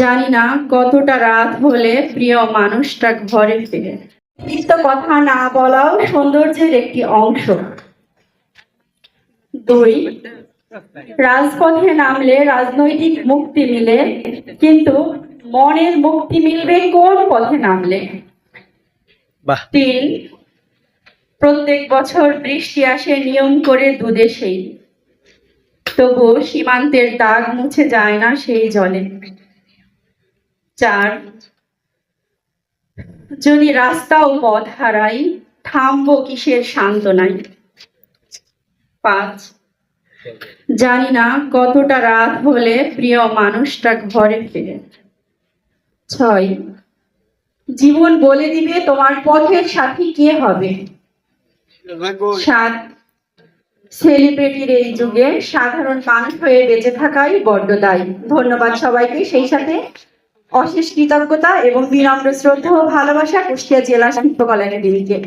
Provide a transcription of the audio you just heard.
জানি না কতটা রাত হলে প্রিয় মানুষটা ঘরে ফিরে। তিক্ত কথা না বলাও সৌন্দর্যের একটি অংশ। দুই রাজপথে নামলে রাজনৈতিক মুক্তি মিলে কিন্তু মনের মুক্তি মিলবে কোন পথে নামলে? তিন প্রত্যেক বছর বৃষ্টি আসে নিয়ম করে দুদেশেই। তবু সীমান্তের দাগ মুছে যায় না সেই জলে। চার। যদি রাস্তা ও পথ হারাই, থামবো কিসের সান্ত্বনায়? পাঁচ। জানি না কতটা রাত হলে প্রিয় মানুষটা ঘরে ফিরে। ছয়। জীবন বলে দিবে তোমার পথের সাথী কে হবে? সাত। সেলিব্রিটির এই যুগে সাধারণ মানুষ হয়ে বেঁচে থাকাই বড্ড দায়ী। ধন্যবাদ সবাইকে, সেই সাথে অশেষ কৃতজ্ঞতা এবং বিনম্র শ্রদ্ধা ও ভালোবাসা কুষ্টিয়া জেলা শিল্পকলা একাডেমিকে।